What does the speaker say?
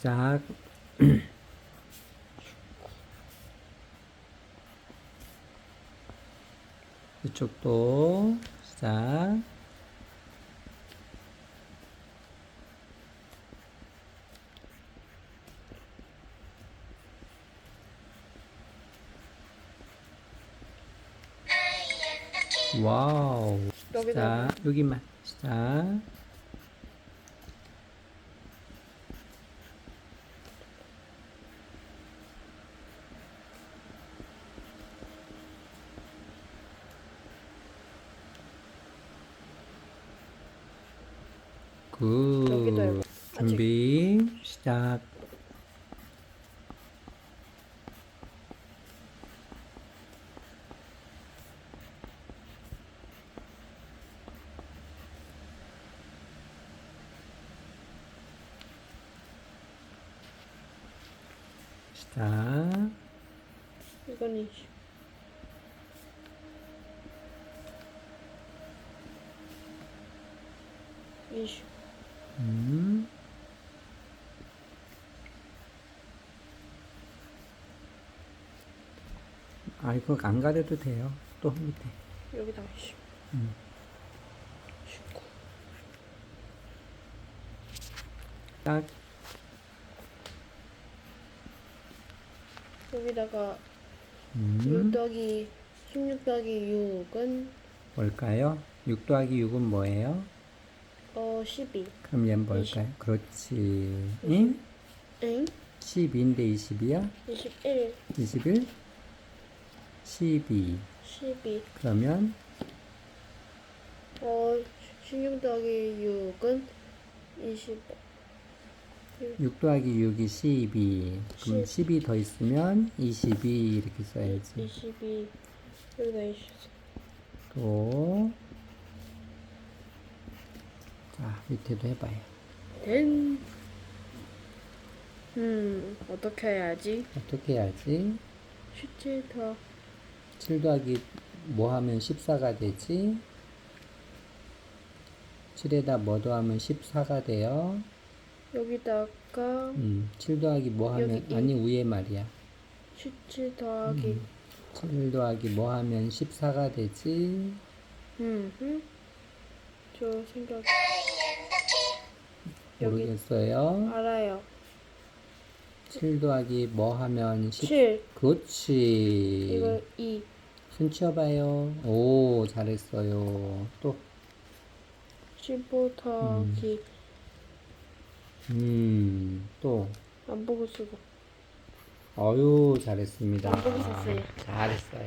시작. 이쪽도 시작. 와우. 여기다. 여기만. 시 여기도 해봐. 굿. 준비. 시작. 시작. 이건 20. 이십. 음. 아, 이거 안 가려도 돼요. 또 밑에. 여기다가 20. 음. 19. 딱. 여기다가 6 음. 더하기 16 더하기 6은 뭘까요? 6 더하기 6은 뭐예요? 어 12. 그럼 얘는 뭘까요? 그렇지. 응? 응? 12인데 20이야? 21. 21? 12. 12. 그러면 어 16 더하기 6은 20. 6 더하기 6이 12. 그럼 12더 있으면 22 이렇게 써야지. 22. 여기다 20. 또. 자, 밑에도 해봐요. 된. 음, 어떻게 해야지? 어떻게 해야지? 17 더. 7 더하기 뭐 하면 14가 되지? 7에다 뭐 더하면 14가 돼요? 여기다가 음, 7 더하기 뭐 하면, 여기 이. 아니, 위에 말이야. 17 더하기 음. 7 더하기 뭐 하면 14가 되지? 음, 음. 저 생각 여기. 모르겠어요. 알아요. 7 더하기 뭐 하면 10. 7 그렇지. 이거 2 손 치워봐요. 오, 잘했어요. 또, 15 더하기 음, 또. 안 보고 쓰고 어유 잘했습니다. 안 보고 썼어요. 잘했어요.